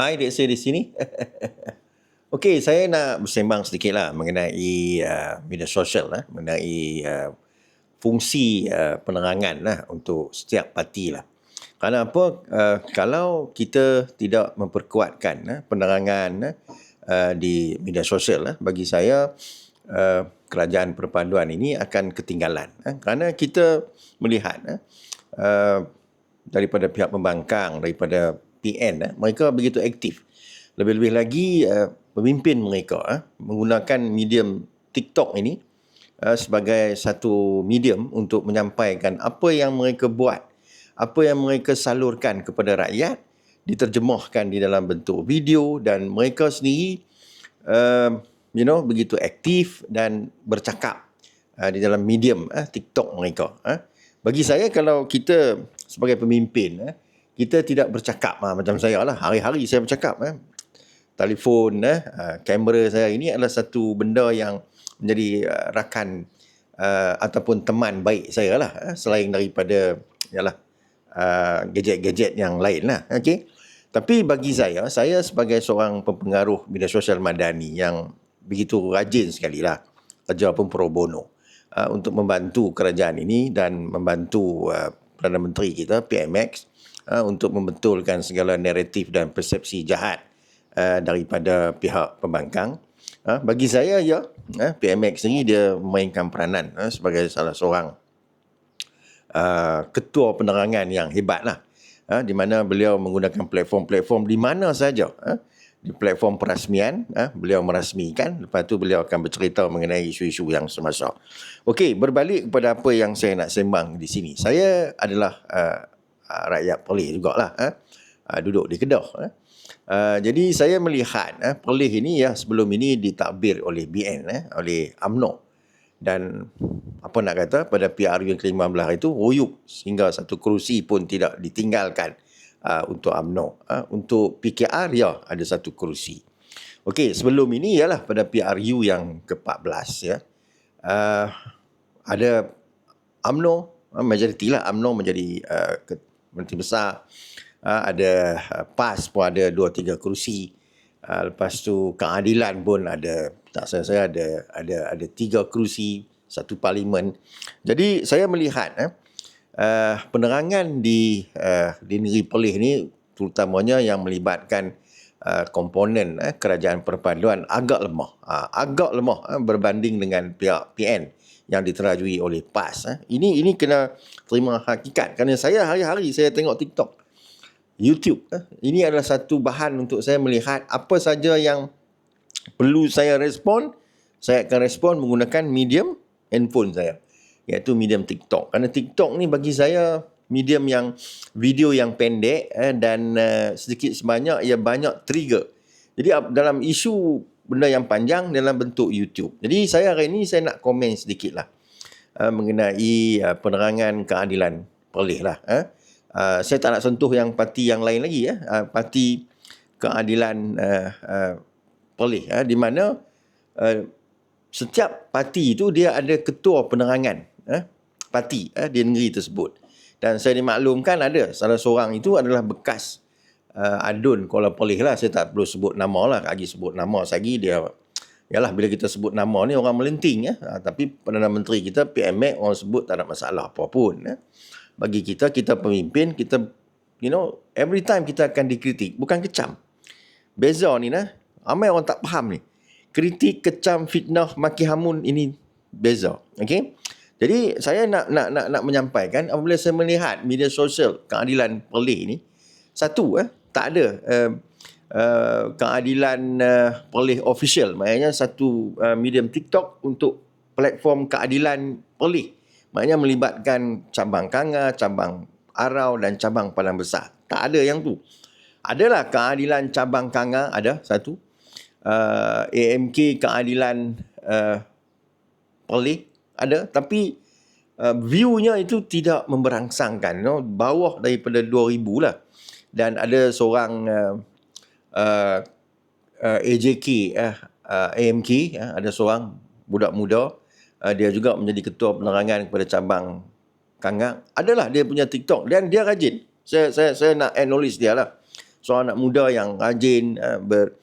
Hai, dek saya di sini. Okey, saya nak bersembang sedikit lah mengenai uh, media sosial lah, mengenai uh, fungsi uh, penerangan lah untuk setiap parti lah. Kerana apa? Uh, kalau kita tidak memperkuatkan uh, penerangan uh, di media sosial lah, bagi saya uh, kerajaan perpaduan ini akan ketinggalan. Uh, kerana kita melihat uh, uh, daripada pihak pembangkang, daripada PN, uh, mereka begitu aktif. Lebih-lebih lagi uh, pemimpin mereka uh, menggunakan medium TikTok ini uh, sebagai satu medium untuk menyampaikan apa yang mereka buat, apa yang mereka salurkan kepada rakyat diterjemahkan di dalam bentuk video dan mereka sendiri uh, you know begitu aktif dan bercakap uh, di dalam medium uh, TikTok mereka. Uh. Bagi saya kalau kita sebagai pemimpin uh, kita tidak bercakap uh, macam saya lah. Hari-hari saya bercakap uh, telefon eh uh, kamera saya. Ini adalah satu benda yang menjadi uh, rakan uh, ataupun teman baik saya lah uh, selain daripada yalah uh, gadget-gadget yang lain lah okey. Tapi bagi saya saya sebagai seorang pempengaruh media sosial madani yang begitu rajin sekali lah kerja pun pro bono uh, untuk membantu kerajaan ini dan membantu uh, Perdana Menteri kita PMX uh, untuk membetulkan segala naratif dan persepsi jahat Uh, daripada pihak pembangkang. Uh, bagi saya, ya, uh, PMX ini dia memainkan peranan uh, sebagai salah seorang uh, ketua penerangan yang hebat lah. Uh, di mana beliau menggunakan platform-platform di mana saja. Uh, di platform perasmian, uh, beliau merasmikan. Lepas tu beliau akan bercerita mengenai isu-isu yang semasa. Okey, berbalik kepada apa yang saya nak sembang di sini. Saya adalah uh, rakyat Perlis jugalah. Uh, duduk di Kedah. Uh. Uh, jadi saya melihat eh, Perlis ini ya sebelum ini ditakbir oleh BN eh, oleh AMNO dan apa nak kata pada PRU yang ke-15 itu royuk sehingga satu kerusi pun tidak ditinggalkan uh, untuk AMNO uh, untuk PKR ya ada satu kerusi Okey sebelum ini ialah pada PRU yang ke-14 ya uh, ada AMNO uh, majoriti lah AMNO menjadi uh, menteri besar Ha, ada ha, PAS pun ada dua tiga kerusi. Ha, lepas tu keadilan pun ada tak saya saya ada ada ada tiga kerusi satu parlimen. Jadi saya melihat eh, uh, penerangan di uh, di negeri Perlis ni terutamanya yang melibatkan uh, komponen uh, kerajaan perpaduan agak lemah. Uh, agak lemah uh, berbanding dengan pihak PN yang diterajui oleh PAS. Uh. Ini ini kena terima hakikat kerana saya hari-hari saya tengok TikTok. YouTube. Eh. Ini adalah satu bahan untuk saya melihat apa saja yang perlu saya respon. Saya akan respon menggunakan medium handphone saya. Iaitu medium TikTok. Kerana TikTok ni bagi saya medium yang video yang pendek eh, dan uh, sedikit sebanyak ia banyak trigger. Jadi dalam isu benda yang panjang dalam bentuk YouTube. Jadi saya hari ini saya nak komen sedikit lah uh, mengenai uh, penerangan keadilan Perlis lah. Eh. Uh, saya tak nak sentuh yang parti yang lain lagi ya uh, parti keadilan uh, uh, Perlis uh, di mana uh, setiap parti itu dia ada ketua penerangan uh, parti uh, di negeri tersebut dan saya dimaklumkan ada salah seorang itu adalah bekas uh, adun Kuala Perlis lah saya tak perlu sebut nama lah. Lagi sebut nama lagi dia Yalah bila kita sebut nama ni orang melenting ya. Ha, tapi Perdana Menteri kita PMX orang sebut tak ada masalah apa pun ya. Bagi kita kita pemimpin kita you know every time kita akan dikritik bukan kecam. Beza ni nah. Ramai orang tak faham ni. Kritik kecam fitnah maki hamun ini beza okey? Jadi saya nak nak nak nak menyampaikan apabila saya melihat media sosial keadilan Perlis ni satu eh tak ada uh, uh, keadilan uh, Perlis official maknanya satu uh, medium TikTok untuk platform keadilan Perlis Maknanya melibatkan cabang Kanga, cabang Arau dan cabang Padang Besar. Tak ada yang tu. Adalah keadilan cabang Kanga, ada satu. Uh, AMK keadilan uh, Perlis, ada. Tapi uh, view-nya itu tidak memberangsangkan. You know? Bawah daripada 2000 lah. Dan ada seorang uh, uh, uh, AJK, uh, uh, AMK, uh, ada seorang budak muda uh, dia juga menjadi ketua penerangan kepada cabang Kangang. Adalah dia punya TikTok dan dia rajin. Saya saya saya nak acknowledge dia lah. seorang anak muda yang rajin uh, ber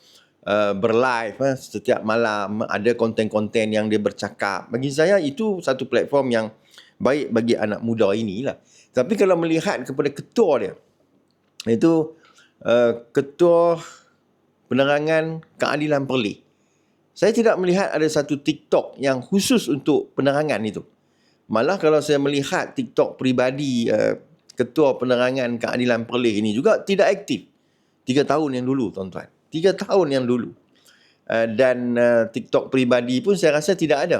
uh, berlive uh, setiap malam ada konten-konten yang dia bercakap bagi saya itu satu platform yang baik bagi anak muda inilah tapi kalau melihat kepada ketua dia itu uh, ketua penerangan keadilan perli. Saya tidak melihat ada satu TikTok yang khusus untuk penerangan itu. Malah kalau saya melihat TikTok pribadi uh, ketua penerangan keadilan perli ini juga tidak aktif. Tiga tahun yang dulu tuan-tuan. Tiga tahun yang dulu. Uh, dan uh, TikTok peribadi pun saya rasa tidak ada.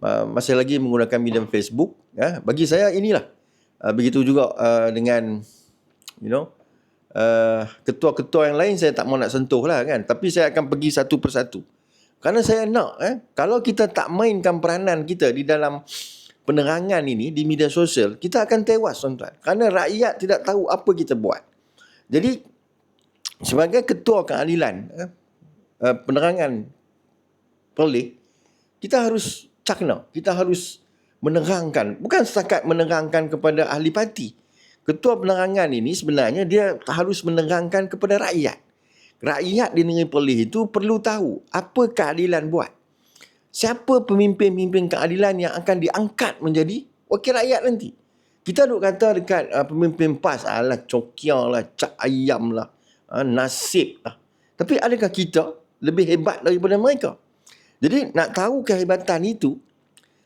Uh, masih lagi menggunakan medium Facebook ya. Bagi saya inilah. Uh, begitu juga uh, dengan you know. Uh, ketua-ketua yang lain saya tak mau nak sentuh lah kan. Tapi saya akan pergi satu persatu. Kerana saya nak eh, kalau kita tak mainkan peranan kita di dalam penerangan ini di media sosial kita akan tewas tuan-tuan. Kerana rakyat tidak tahu apa kita buat. Jadi sebagai ketua keadilan eh, eh, penerangan pelik kita harus cakna. Kita harus menerangkan. Bukan setakat menerangkan kepada ahli parti ketua penerangan ini sebenarnya dia harus menerangkan kepada rakyat rakyat di negeri Perlis itu perlu tahu apa keadilan buat siapa pemimpin-pemimpin keadilan yang akan diangkat menjadi wakil rakyat nanti kita duk kata dekat uh, pemimpin PAS alah cokia lah cak ayam lah ha, nasib lah. Tapi adakah kita lebih hebat daripada mereka? Jadi nak tahu kehebatan itu,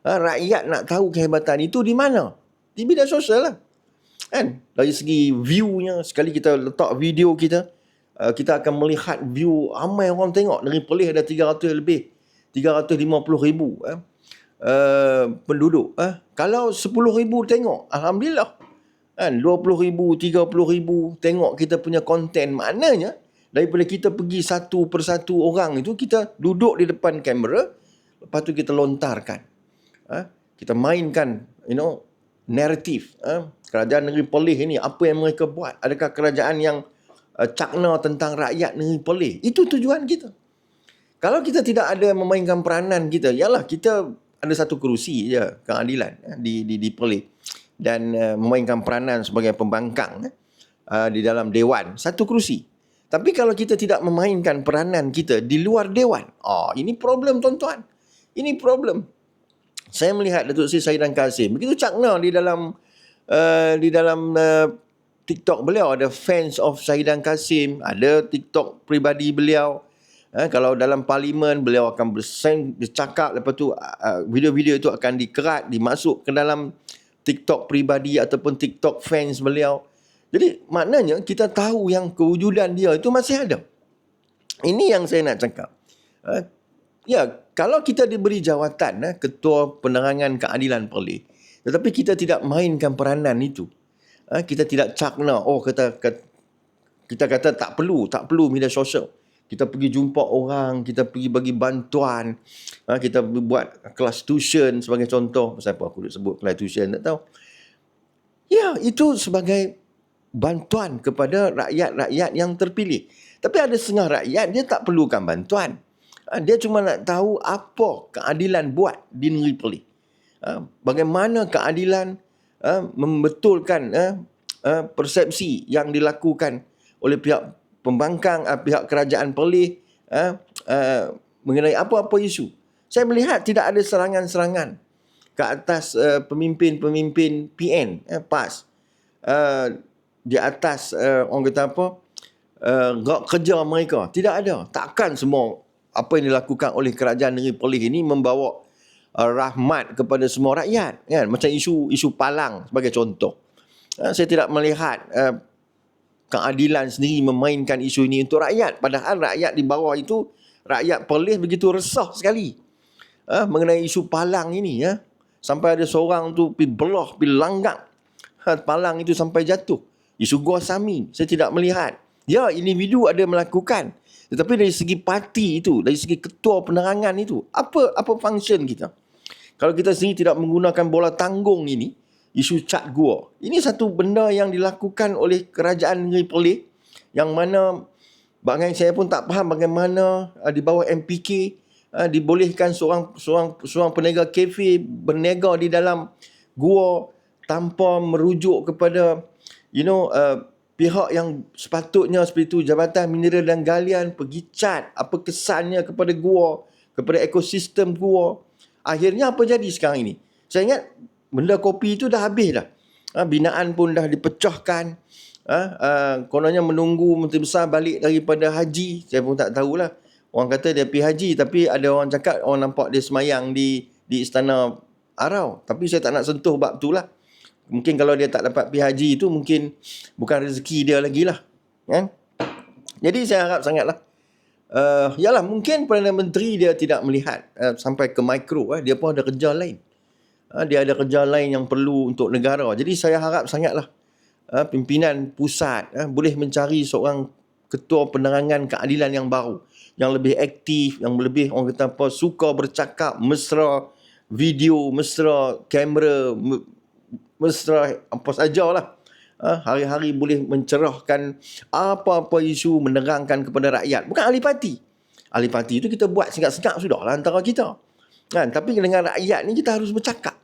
ha, rakyat nak tahu kehebatan itu di mana? Di media sosial lah. Kan? Dari segi view-nya, sekali kita letak video kita, uh, kita akan melihat view ramai orang tengok. Dari Perlis ada 300 lebih. 350 ribu eh, uh, penduduk. Eh. Kalau 10 ribu tengok, Alhamdulillah kan 20 ribu 30 ribu tengok kita punya konten maknanya daripada kita pergi satu persatu orang itu kita duduk di depan kamera lepas tu kita lontarkan ha? kita mainkan you know naratif ha? kerajaan negeri Perlis ini apa yang mereka buat? Adakah kerajaan yang uh, cakna tentang rakyat negeri Perlis? Itu tujuan kita. Kalau kita tidak ada memainkan peranan kita yalah kita ada satu kerusi je keadilan ya, di di di Perlis. Dan uh, memainkan peranan sebagai pembangkang uh, di dalam dewan. Satu kerusi. Tapi kalau kita tidak memainkan peranan kita di luar dewan oh ini problem tuan-tuan. Ini problem saya melihat Datuk Seri Saidan Kasim begitu cakna di dalam uh, di dalam uh, TikTok beliau ada fans of Saidan Kasim ada TikTok pribadi beliau Eh, kalau dalam parlimen beliau akan bersen, bercakap lepas tu uh, video-video itu akan dikerat dimasuk ke dalam TikTok pribadi ataupun TikTok fans beliau. Jadi maknanya kita tahu yang kewujudan dia itu masih ada. Ini yang saya nak cakap. Ya, kalau kita diberi jawatan ha, ketua penerangan keadilan Perlis, tetapi kita tidak mainkan peranan itu. Ha, kita tidak cakna, oh kita, kita kata tak perlu, tak perlu media sosial kita pergi jumpa orang, kita pergi bagi bantuan, ha, kita buat kelas tuition sebagai contoh. Pasal apa aku sebut kelas tuition, tak tahu. Ya, itu sebagai bantuan kepada rakyat-rakyat yang terpilih. Tapi ada setengah rakyat, dia tak perlukan bantuan. Ha, dia cuma nak tahu apa keadilan buat di negeri Perlis. Ha, bagaimana keadilan ha, membetulkan persepsi yang dilakukan oleh pihak pembangkang pihak kerajaan Perlis uh, mengenai apa-apa isu. Saya melihat tidak ada serangan-serangan ke atas pemimpin-pemimpin PN, PAS. Di atas orang kata apa, uh, kerja mereka. Tidak ada. Takkan semua apa yang dilakukan oleh kerajaan negeri Perlis ini membawa uh, rahmat kepada semua rakyat. Kan? Macam isu isu palang sebagai contoh. Uh, saya tidak melihat uh, keadilan sendiri memainkan isu ini untuk rakyat. Padahal rakyat di bawah itu, rakyat Perlis begitu resah sekali ha, mengenai isu palang ini. Ya. Sampai ada seorang tu pergi belah, pergi langgang ha, palang itu sampai jatuh. Isu Gua Sami, saya tidak melihat. Ya, individu ada melakukan. Tetapi dari segi parti itu, dari segi ketua penerangan itu, apa apa function kita? Kalau kita sendiri tidak menggunakan bola tanggung ini, isu cat gua. Ini satu benda yang dilakukan oleh kerajaan negeri Perlis yang mana bagai saya pun tak faham bagaimana uh, di bawah MPK uh, dibolehkan seorang seorang seorang peniaga kafe berniaga di dalam gua tanpa merujuk kepada you know uh, pihak yang sepatutnya seperti itu Jabatan Mineral dan Galian pergi cat apa kesannya kepada gua, kepada ekosistem gua. Akhirnya apa jadi sekarang ini? Saya ingat benda kopi itu dah habis dah. Ha, binaan pun dah dipecahkan. Ha, uh, kononnya menunggu Menteri Besar balik daripada haji. Saya pun tak tahulah. Orang kata dia pergi haji tapi ada orang cakap orang nampak dia semayang di di istana Arau. Tapi saya tak nak sentuh bab tu lah. Mungkin kalau dia tak dapat pergi haji itu mungkin bukan rezeki dia lagi lah. Kan? Jadi saya harap sangatlah. Uh, yalah mungkin Perdana Menteri dia tidak melihat uh, sampai ke mikro. Eh. Dia pun ada kerja lain. Uh, dia ada kerja lain yang perlu untuk negara. Jadi saya harap sangatlah uh, pimpinan pusat uh, boleh mencari seorang ketua penerangan keadilan yang baru yang lebih aktif, yang lebih orang kata apa, suka bercakap, mesra video, mesra kamera, mesra apa sajalah. Ha, hari-hari boleh mencerahkan apa-apa isu menerangkan kepada rakyat. Bukan ahli parti. Ahli parti itu kita buat singkat-singkat sudah lah antara kita. Kan? Tapi dengan rakyat ni kita harus bercakap.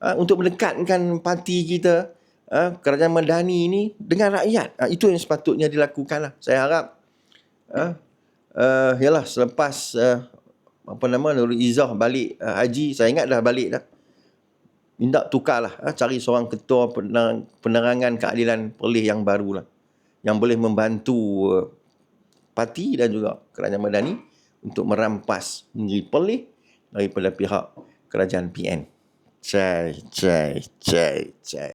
Ha, untuk mendekatkan parti kita, ha, kerajaan Madani ni dengan rakyat. Ha, itu yang sepatutnya dilakukan lah. Saya harap ha, uh, yalah selepas uh, apa nama Nurul Izzah balik uh, haji saya ingat dah balik dah minta tukarlah uh, cari seorang ketua penerang, penerangan keadilan Perlis yang baru lah yang boleh membantu uh, parti dan juga kerajaan Madani untuk merampas negeri Perlis daripada pihak kerajaan PN. Cai, cai, cai, cai.